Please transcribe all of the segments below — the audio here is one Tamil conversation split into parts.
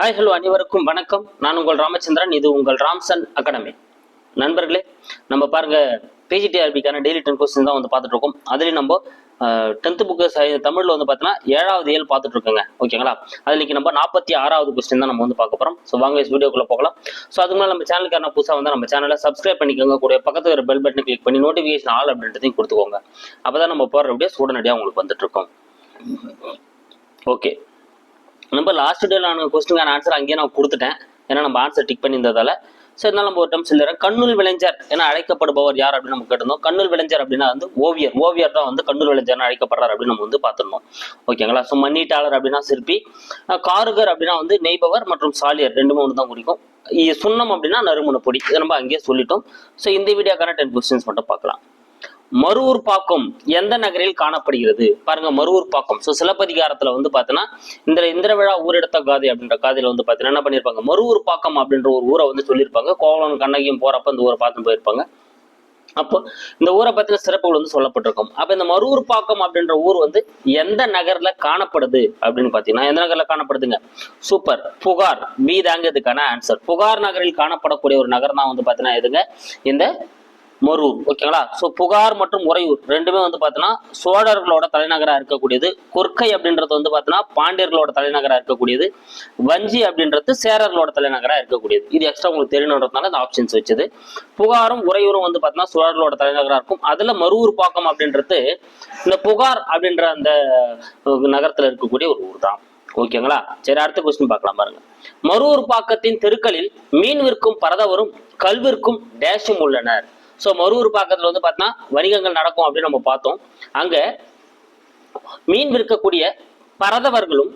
ஹாய் ஹலோ அனைவருக்கும் வணக்கம். நான் உங்கள் ராமச்சந்திரன் இது உங்கள் ராம்சன் அகாடமி. நண்பர்களே நம்ம பாருங்க பிஜிடிஆர்பிக்கான டெய்லி டென் கொஸ்டின் தான் வந்து பார்த்துட்டு இருக்கோம் அதுலேயும் நம்ம டென்த்து புக்கு தமிழில் வந்து பார்த்தீங்கன்னா ஏழாவது ஏழு பார்த்துட்டு இருக்கோங்க ஓகேங்களா அது இன்னைக்கு நம்ம நாற்பத்தி ஆறாவது கொஸ்டின் தான் நம்ம வந்து பார்க்க போகிறோம் ஸோ வாங்க வீடியோக்குள்ளே போகலாம். ஸோ அதுக்கு மேலே நம்ம சேனலுக்கான புதுசாக வந்து நம்ம சேனலை சப்ஸ்கிரைப் பண்ணிக்கோங்க. கூட பக்கத்துல ஒரு பெல் பட்டனை கிளிக் பண்ணி நோட்டிஃபிகேஷன் ஆல் அப்படின்றதையும் கொடுத்துக்கோங்க. அப்போ தான் நம்ம போடுற வீடியோஸ் உடனடியாக உங்களுக்கு வந்துட்டு இருக்கோம் ஓகே நம்ம லாஸ்ட் டேல நான் கொஸ்டினுக்கான ஆன்சர் அங்கேயே நான் கொடுத்துட்டேன். ஏன்னா நம்ம ஆன்சர் டிக் பண்ணியிருந்ததால. ஸோ இருந்தாலும் நம்ம ஒரு டைம் சொல்லிடுறேன். கண்ணூல் விளைஞர் என அழைக்கப்படுபவர் யார் அப்படின்னு நம்ம கேட்டிருந்தோம். கண்ணூல் விளைஞர் அப்படின்னா வந்து ஓவியர். ஓவியர் தான் வந்து கண்ணூல் விளைஞர்னு அழைக்கப்படுறார் அப்படின்னு நம்ம வந்து பார்த்துருந்தோம். ஓகேங்களா ஸோ மண்ணீட்டாளர் அப்படின்னா சிற்பி. காருகர் அப்படின்னா வந்து நெய்பவர் மற்றும் சாலியர். ரெண்டுமே ஒன்று தான் குறிக்கும். சுண்ணம் அப்படின்னா நறுமண பொடி இதை நம்ம அங்கேயே சொல்லிட்டோம். ஸோ இந்த வீடியோக்கான டென் கொஸ்டின்ஸ் மட்டும் பார்க்கலாம். மருவூர் பாக்கம் எந்த நகரில் காணப்படுகிறது? பாருங்க மருவூர் பாக்கம் ஸோ சிலப்பதிகாரத்துல வந்து பார்த்தீங்கன்னா இந்த இந்திர விழா ஊரெடுத்த காதை அப்படின்ற காதையில வந்து பார்த்தீங்கன்னா என்ன பண்ணியிருப்பாங்க மருவூர் பாக்கம் அப்படின்ற ஒரு ஊரை வந்து சொல்லியிருப்பாங்க கோவலன் கண்ணகியும் போறப்ப இந்த ஊரை பார்த்து போயிருப்பாங்க. அப்போ இந்த ஊரை பத்தின சிறப்புகள் வந்து சொல்லப்பட்டிருக்கும். அப்ப இந்த மருவூர் பாக்கம் அப்படின்ற ஊர் வந்து எந்த நகர்ல காணப்படுது அப்படின்னு பாத்தீங்கன்னா எந்த நகர்ல காணப்படுதுங்க? சூப்பர் புகார். பி தாங்க இதுக்கான ஆன்சர் புகார் நகரில் காணப்படக்கூடிய ஒரு நகர் தான் வந்து பாத்தீங்கன்னா எதுங்க? இந்த மொரூர் ஓகேங்களா ஸோ புகார் மற்றும் உறையூர் ரெண்டுமே வந்து பார்த்தீங்கன்னா சோழர்களோட தலைநகராக இருக்கக்கூடியது. கொர்க்கை அப்படின்றது வந்து பார்த்தீங்கன்னா பாண்டியர்களோட தலைநகராக இருக்கக்கூடியது. வஞ்சி அப்படின்றது சேரர்களோட தலைநகராக இருக்கக்கூடியது. இது எக்ஸ்ட்ரா உங்களுக்கு தெரியணுன்றதுனால இந்த ஆப்ஷன்ஸ் வச்சது. புகாரும் உறையூரும் வந்து பார்த்தீங்கன்னா சோழர்களோட தலைநகராக இருக்கும். அதில் மருவூர் பாக்கம் அப்படின்றது இந்த புகார் அப்படின்ற அந்த நகரத்தில் இருக்கக்கூடிய ஒரு ஊர் தான் ஓகேங்களா சரி அடுத்த கொஸ்டின் பார்க்கலாம் பாருங்க. மருவூர் பாக்கத்தின் தெருக்களில் மீன் விற்கும் பரதவரும் கல்விற்கும் டேஷும் உள்ளனர். ஸோ மறுவூர் பாக்கத்தில் வந்து பார்த்தீங்கன்னா வணிகங்கள் நடக்கும் அப்படின்னு நம்ம பார்த்தோம். அங்கே மீன் விற்கக்கூடிய பரதவர்களும்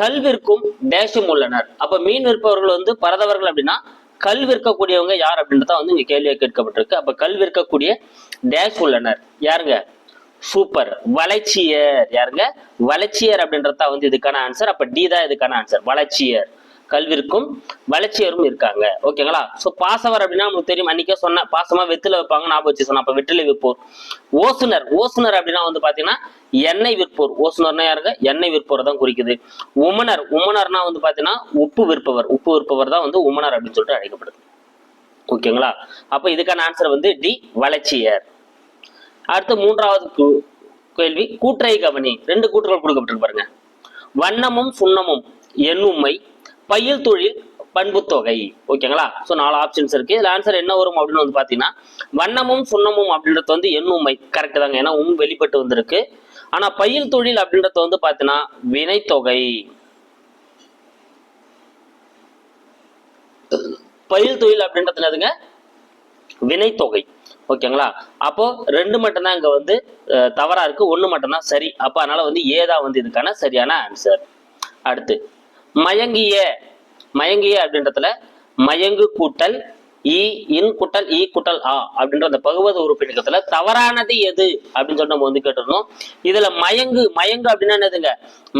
கல் விற்கும் டேஷும் உள்ளனர். அப்போ மீன் விற்பவர்கள் வந்து பரதவர்கள் அப்படின்னா கல் விற்கக்கூடியவங்க யார் அப்படின்றத வந்து இங்கே கேள்வியாக கேட்கப்பட்டிருக்கு. அப்போ கல் விற்கக்கூடிய டேஷ் உள்ளனர். யாருங்க? சூப்பர். வளர்ச்சியர். யாருங்க? வளர்ச்சியர் அப்படின்றது தான் வந்து இதுக்கான ஆன்சர் அப்ப டி தான் இதுக்கான ஆன்சர் வளர்ச்சியர். கல்விற்கும் வளர்ச்சியரும் இருக்காங்க. ஓகேங்களா? ஸோ பாசவர் அப்படின்னா நமக்கு தெரியும். அன்னைக்கே சொன்ன பாசமா வெத்தில வைப்பாங்க ஞாபகம் வச்சு சொன்ன அப்ப வெற்றிலை விற்போர். ஓசுனர் ஓசுனர் அப்படின்னா வந்து பாத்தீங்கன்னா எண்ணெய் விற்போர். ஓசுனர்னா யாருங்க? எண்ணெய் விற்போர் தான் குறிக்குது. உமனர் உமனர்னா வந்து பாத்தீங்கன்னா உப்பு விற்பவர். உப்பு விற்பவர் தான் வந்து உமனர் அப்படின்னு சொல்லிட்டு அழைக்கப்படுது. ஓகேங்களா? அப்ப இதுக்கான ஆன்சர் வந்து டி வளர்ச்சியர். அடுத்து மூன்றாவது கேள்வி கூற்றை கவனி. ரெண்டு கூற்றுகள் கொடுக்கப்பட்டிருக்கு பாருங்க. வண்ணமும் சுண்ணமும் எண்ணுமை பயில் தொழில் பண்புத்தொகை ஓகேங்களா? ஸோ நாலு ஆப்ஷன்ஸ் இருக்கு. இதில் ஆன்சர் என்ன வரும் அப்படின்னு வந்து பார்த்தீங்கன்னா வண்ணமும் சுண்ணமும் அப்படின்றது வந்து எண்ணுமை கரெக்ட் தாங்க. ஏன்னா உம் வெளிப்பட்டு வந்திருக்கு. ஆனா பயில் தொழில் அப்படின்றது வந்து பார்த்தீங்கன்னா வினைத்தொகை பயில் தொழில் அப்படின்றது என்னதுங்க? வினைத்தொகை ஓகேங்களா? அப்போ ரெண்டு மட்டும்தான் இங்க வந்து தவறா இருக்கு. ஒண்ணு மட்டும்தான் சரி. அப்போ அதனால வந்து ஏதா வந்து இதுக்கான சரியான ஆன்சர் அடுத்து மயங்கிய மயங்கிய அப்படின்றதுல மயங்கு கூட்டல் இ இன் கூட்டல் இ கூட்டல் ஆ அப்படின்ற அந்த பகுவத உறுப்பினத்துல தவறானது எது அப்படின்னு சொல்லி நம்ம வந்து கேட்டிருந்தோம். இதுல மயங்கு மயங்கு அப்படின்னா என்னதுங்க?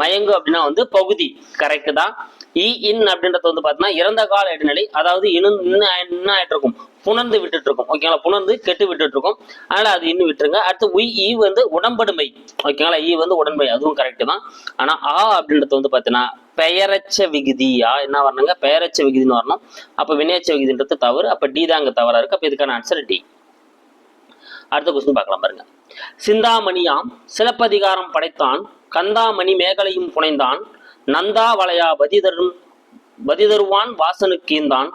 மயங்கு அப்படின்னா வந்து பகுதி கரெக்ட் தான். இ இன் அப்படின்றது வந்து பாத்தீங்கன்னா இறந்த கால இடைநிலை அதாவது இன்னும் இன்னும் இன்னும் ஆயிட்டு இருக்கும் புணர்ந்து விட்டுட்டு இருக்கும் ஓகேங்களா புணர்ந்து கெட்டு விட்டுட்டு இருக்கும் அதனால அது இன்னும் விட்டுருங்க. அடுத்து உய் ஈ வந்து உடம்படுமை. ஓகேங்களா ஈ வந்து உடன்பை அதுவும் கரெக்ட் தான். ஆனா ஆ அப்படின்றது வந்து பார்த்தீங்கன்னா பெயரச்ச விகுதியா என்ன வரணுங்க? பெயரச்ச விகுதின்னு வரணும். அப்போ வினையச்ச விகுதின்றது தவறு. அப்போ டி தான் அங்கே தவறாக இருக்கு. அப்போ இதுக்கான ஆன்சர் டி. அடுத்த கொஸ்டின் பார்க்கலாம் பாருங்க. சிந்தாமணியாம் சிலப்பதிகாரம் படைத்தான். கந்தாமணி மேகலையும் புனைந்தான். நந்தா வளையா பதிதரும் பதிதருவான் வாசனுக்கீந்தான்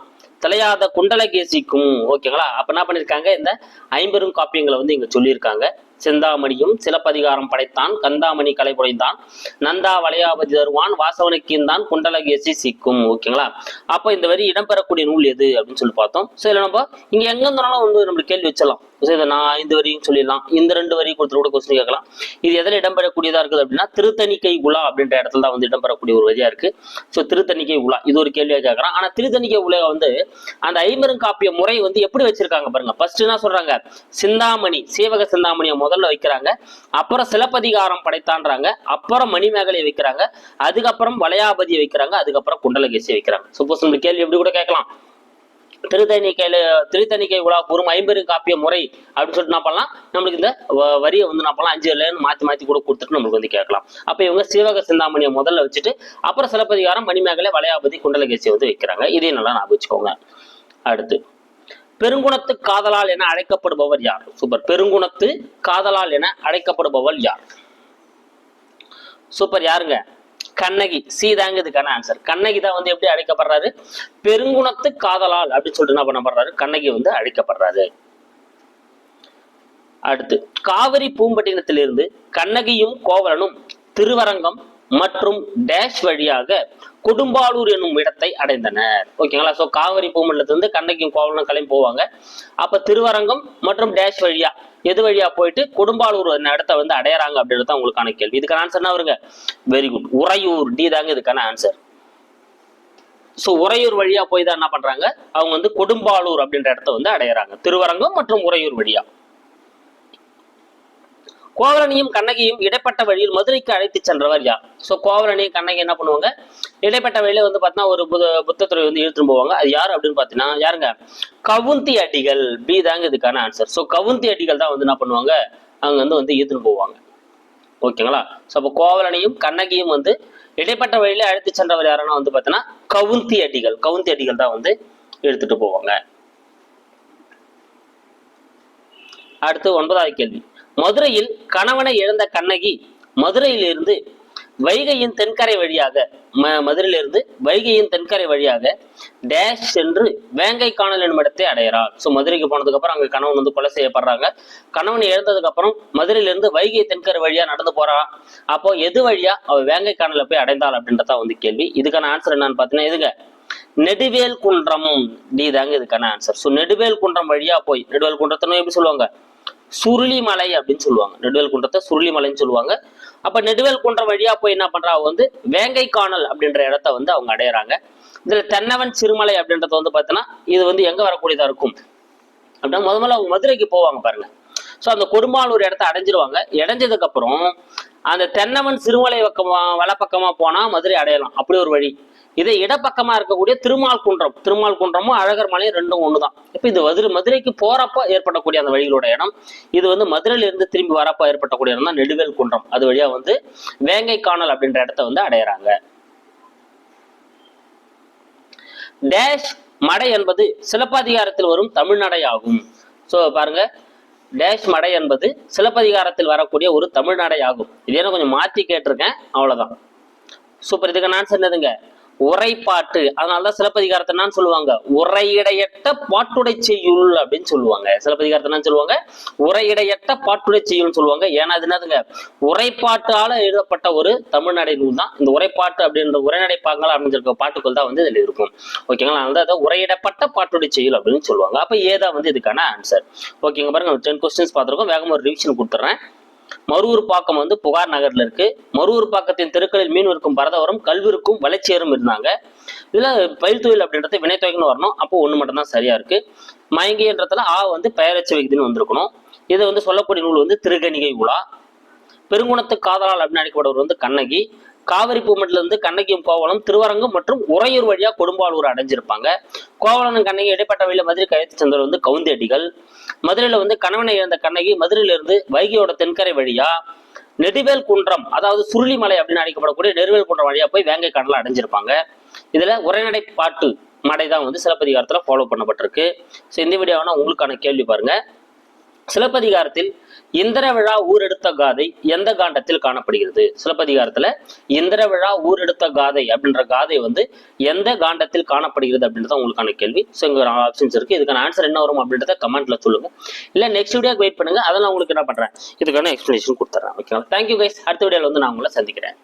தலையாத குண்டலகேசிக்கும். ஓகேங்களா? அப்ப என்ன பண்ணிருக்காங்க? இந்த ஐம்பெரும் காப்பியங்களை வந்து இங்க சொல்லியிருக்காங்க. செந்தாமணியும் சிலப்பதிகாரம் படைத்தான். கந்தாமணி கலை புனைந்தான். நந்தா வளையாபதி தருவான். வாசவனுக்கீந்தான் குண்டலகேசி சிக்கும் ஓகேங்களா? அப்ப இந்த வரி இடம்பெறக்கூடிய நூல் எது? அப்படின்னு சொல்லி பார்த்தோம். சோ நம்ம இங்க எங்க இருந்தாலும் வந்து நம்மளுக்கு கேள்வி வச்சலாம் இதை நான் ஐந்து வரியும் சொல்லிடலாம். இந்த ரெண்டு வரி கொடுத்து கூட கொஸ்டின் கேட்கலாம். இது எதில் இடம்பெறக்கூடியதா இருக்குது அப்படின்னா திருத்தணிக்கை உலா அப்படின்ற இடத்துல தான் வந்து இடம்பெறக்கூடிய ஒரு வரியா இருக்கு. ஸோ திருத்தணிக்கை உலா. இது ஒரு கேள்வியாக கேட்கலாம் ஆனா திருத்தணிக்கை உலா வந்து அந்த ஐமருங்காப்பிய முறை வந்து எப்படி வச்சிருக்காங்க பாருங்க. ஃபர்ஸ்ட் என்ன சொல்றாங்க? சிந்தாமணி சீவக சிந்தாமணியை முதல்ல வைக்கிறாங்க. அப்புறம் சிலப்பதிகாரம் படைத்தான்றாங்க. அப்புறம் மணிமேகலை வைக்கிறாங்க. அதுக்கப்புறம் வளையாபதியை வைக்கிறாங்க. அதுக்கப்புறம் குண்டலகேசியை வைக்கிறாங்க. சப்போஸ் நம்ம கேள்வி எப்படி கூட கேட்கலாம். திருத்தணிக்கையில திருத்தணிக்கை உலா கூறும் ஐம்பெரும் காப்பிய முறை அப்படின்னு சொல்லிட்டு என்ன பண்ணலாம்? நம்மளுக்கு இந்த வ- வரியை வந்து என்ன பண்ணலாம்? அஞ்சு லேன்னு மாத்தி மாத்தி கூட கொடுத்துட்டு நம்மளுக்கு வந்து கேட்கலாம். அப்ப இவங்க சிவக சிந்தாமணியை முதல்ல வச்சுட்டு அப்புறம் சிலப்பதிகாரம் மணிமேகலை வளையாபதி குண்டலகேசி வந்து வைக்கிறாங்க. இதையும் நல்லா நான் வச்சுக்கோங்க. அடுத்து பெருங்குணத்து காதலால் என அழைக்கப்படுபவர் யார்? சூப்பர் பெருங்குணத்து காதலால் என அழைக்கப்படுபவர் யார்? சூப்பர் யாருங்க? கண்ணகி. சீதாங்க இதுக்கான ஆன்சர் கண்ணகி தான் வந்து எப்படி அழைக்கப்படுறாரு? பெருங்குணத்து காதலால் அப்படின்னு சொல்லிட்டு என்ன பண்ணப்படுறாரு? கண்ணகி வந்து அழைக்கப்படுறாரு. அடுத்து காவிரி பூம்பட்டினத்திலிருந்து கண்ணகியும் கோவலனும் திருவரங்கம் மற்றும் டேஷ் வழியாக குடும்பாலூர் என்னும் இடத்தை அடைந்தனர். ஓகேங்களா ஸோ காவிரி பூமண்டலத்திலிருந்து கண்ணகியும் கோவலனும் கிளம்பி போவாங்க. அப்ப திருவரங்கம் மற்றும் டேஷ் வழியா எது வழியா போயிட்டு குடும்பாலூர் இடத்த வந்து அடையறாங்க அப்படின்றது உங்களுக்கான கேள்வி. இதுக்கான ஆன்சர் என்ன வருங்க? Very good Uraiyur. டி தாங்க இதுக்கான ஆன்சர் ஸோ உறையூர் வழியா போய் தான் என்ன பண்றாங்க? அவங்க வந்து கொடும்பாளூர் அப்படின்ற இடத்த வந்து அடையறாங்க. திருவரங்கம் மற்றும் உறையூர் வழியா. கோவலனையும் கண்ணகியும் இடைப்பட்ட வழியில் மதுரைக்கு அழைத்து சென்றவர் யார்? ஸோ கோவலனையும் கண்ணகி என்ன பண்ணுவாங்க? இடைப்பட்ட வழியில வந்து பார்த்தீங்கன்னா ஒரு புத புத்தத்துறை வந்து இழுத்துட்டு போவாங்க. அது யார் அப்படின்னு பார்த்தீங்கன்னா யாருங்க? கவுந்தி அடிகள். பி தாங்க இதுக்கான ஆன்சர் ஸோ கவுந்தி அடிகள் தான் வந்து என்ன பண்ணுவாங்க? அவங்க வந்து வந்து இழுத்துட்டு போவாங்க. ஓகேங்களா? ஸோ அப்போ கோவலனையும் கண்ணகியும் வந்து இடைப்பட்ட வழியில அழைத்து சென்றவர் யாருன்னா வந்து பார்த்தீங்கன்னா கவுந்தி அடிகள். கவுந்தி அடிகள் தான் வந்து எடுத்துட்டு போவாங்க. அடுத்து ஒன்பதாவது கேள்வி. மதுரையில் கணவனை இழந்த கண்ணகி மதுரையிலிருந்து வைகையின் தென்கரை வழியாக ம- மதுரையிலிருந்து வைகையின் தென்கரை வழியாக டேஷ் சென்று வேங்கை காணல் என்னும் இடத்தை அடையறாள் ஸோ மதுரைக்கு போனதுக்கு அப்புறம் அங்க கணவன் வந்து கொலை செய்யப்படுறாங்க. கணவன் இழந்ததுக்கு அப்புறம் மதுரையிலிருந்து வைகை தென்கரை வழியா நடந்து போறா. அப்போ எது வழியா அவ வேங்கை காணல போய் அடைந்தாள் அப்படின்றதா வந்து கேள்வி. இதுக்கான ஆன்சர் என்னன்னு பார்த்தீங்கன்னா இதுங்க. நெடுவேல் குன்றம். டி தாங்க இதுக்கான ஆன்சர் ஸோ நெடுவேல் குன்றம் வழியா போய் நெடுவேல் குன்றத்தை எப்படி சொல்லுவாங்க? சுருளிமலை அப்படின்னு சொல்லுவாங்க. நெடுவேல் குன்றத்தை சுருளிமலைன்னு சொல்லுவாங்க. அப்ப நெடுவேல் குன்றம் வழியா போய் என்ன பண்றா? வந்து வேங்கை காணல் அப்படின்ற இடத்த வந்து அவங்க அடையறாங்க. இதுல தென்னவன் சிறுமலை அப்படின்றது வந்து பார்த்தீங்கன்னா இது வந்து எங்க வரக்கூடியதா இருக்கும்? அப்படின்னா முத முதல்ல அவங்க மதுரைக்கு போவாங்க பாருங்க. ஸோ அந்த கொடும்பாலூர் இடத்த அடைஞ்சிருவாங்க. இடைஞ்சதுக்கு அப்புறம் அந்த தென்னவன் சிறுமலை பக்கமா வலப்பக்கமா போனா மதுரை அடையலாம். அப்படி ஒரு வழி. இதை இடப்பக்கமா இருக்கக்கூடிய திருமால் குன்றம். திருமால் குன்றமும் அழகர் மலையும் ரெண்டும் ஒண்ணுதான். இப்ப இது மதுரை மதுரைக்கு போறப்ப ஏற்படக்கூடிய அந்த வழிகளோட இடம். இது வந்து மதுரையில இருந்து திரும்பி வரப்ப ஏற்படக்கூடிய இடம் தான் நெடுவேல் குன்றம். அது வழியா வந்து வேங்கை காணல் அப்படின்ற இடத்த வந்து அடையறாங்க. டேஷ் மடை என்பது சிலப்பதிகாரத்தில் வரும் தமிழ்நடை ஆகும். ஸோ பாருங்க. டேஷ் மடை என்பது சிலப்பதிகாரத்தில் வரக்கூடிய ஒரு தமிழ்நடை ஆகும். இதே என்ன கொஞ்சம் மாத்தி கேட்டிருக்கேன். அவ்வளவுதான். சூப்பர். இதுக்கு நான் சொன்னதுங்க. உரைப்பாட்டு. அதனாலதான் சிலப்பதிகாரத்தை என்னன்னு சொல்லுவாங்க? உரையிடையற்ற பாட்டுடை செய்யுள் அப்படின்னு சொல்லுவாங்க. சிலப்பதிகாரத்தை என்னன்னு சொல்லுவாங்க? உரையிடையற்ற பாட்டுடை செய்யுள்னு சொல்லுவாங்க. ஏன்னா அது என்னதுங்க? உரைப்பாட்டால எழுதப்பட்ட ஒரு தமிழ்நடை நூல் தான். இந்த உரைப்பாட்டு அப்படின்ற உரைநடை பாங்கல் அப்படின்னு சொல்ற பாட்டுக்கள் தான் வந்து இதுல இருக்கும். ஓகேங்களா? அதனால அதை உரையிடப்பட்ட பாட்டுடை செய்யுள் அப்படின்னு சொல்லுவாங்க. அப்ப ஏதா வந்து இதுக்கான ஆன்சர் ஓகேங்க பாருங்க. டென் கொஸ்டின்ஸ் பார்த்துருக்கோம். வேகமா ஒரு ரிவிஷன் கொடுத்துறேன் மருவூர் பாக்கம் வந்து புகார் நகர்ல இருக்கு. மருவூர் பாக்கத்தின் தெருக்களில் மீன் பரதவரும் கல்விருக்கும் வளர்ச்சியரும் இருந்தாங்க. இதுல பயிர் தொழில் அப்படின்றது வினைத்தொகைன்னு வரணும். அப்போ ஒண்ணு மட்டும்தான் சரியா இருக்கு. மயங்கின்றதுல ஆ வந்து பெயரச்ச விகுதின்னு வந்திருக்கணும். இதை வந்து சொல்லக்கூடிய நூல் வந்து திருகணிகை உலா. பெருங்குணத்து காதலால் அப்படின்னு அழைக்கப்படுவர் வந்து கண்ணகி. காவிரி பூமட்டிலிருந்து கண்ணகியும் கோவலம் திருவரங்கம் மற்றும் உறையூர் வழியா கொடும்பாலூர் அடைஞ்சிருப்பாங்க. கோவலனும் கண்ணகி இடைப்பட்ட வழியில மதுரை கயத்து சென்றவர் வந்து கவுந்தேடிகள். மதுரையில வந்து கணவனை இழந்த கண்ணகி மதுரையிலிருந்து வைகையோட தென்கரை வழியா நெடுவேல் குன்றம் அதாவது சுருளிமலை அப்படின்னு அழைக்கப்படக்கூடிய நெடுவேல் குன்றம் வழியா போய் வேங்கை கடலை அடைஞ்சிருப்பாங்க. இதுல உரைநடை பாட்டு மடை தான் வந்து சிலப்பதிகாரத்துல ஃபாலோ பண்ணப்பட்டிருக்கு. ஸோ இந்த வீடியோனா உங்களுக்கான கேள்வி பாருங்க. சிலப்பதிகாரத்தில் இந்திர விழா ஊரெடுத்த காதை எந்த காண்டத்தில் காணப்படுகிறது? சிலப்பதிகாரத்துல இந்திர விழா ஊரெடுத்த காதை அப்படின்ற காதை வந்து எந்த காண்டத்தில் காணப்படுகிறது அப்படின்றத உங்களுக்கான கேள்வி. ஸோ இங்க ஆப்ஷன்ஸ் இருக்கு. இதுக்கான ஆன்சர் என்ன வரும் அப்படின்றத கமெண்ட்ல சொல்லுங்க. இல்ல நெக்ஸ்ட் வீடியோக்கு வெயிட் பண்ணுங்க. அதெல்லாம் நான் உங்களுக்கு என்ன பண்றேன்? இதுக்கான எக்ஸ்பிளேஷன் கொடுத்துறேன் ஓகேவா தேங்க்யூ கைஸ் அடுத்த வீடியோல வந்து நான் உங்களை சந்திக்கிறேன்.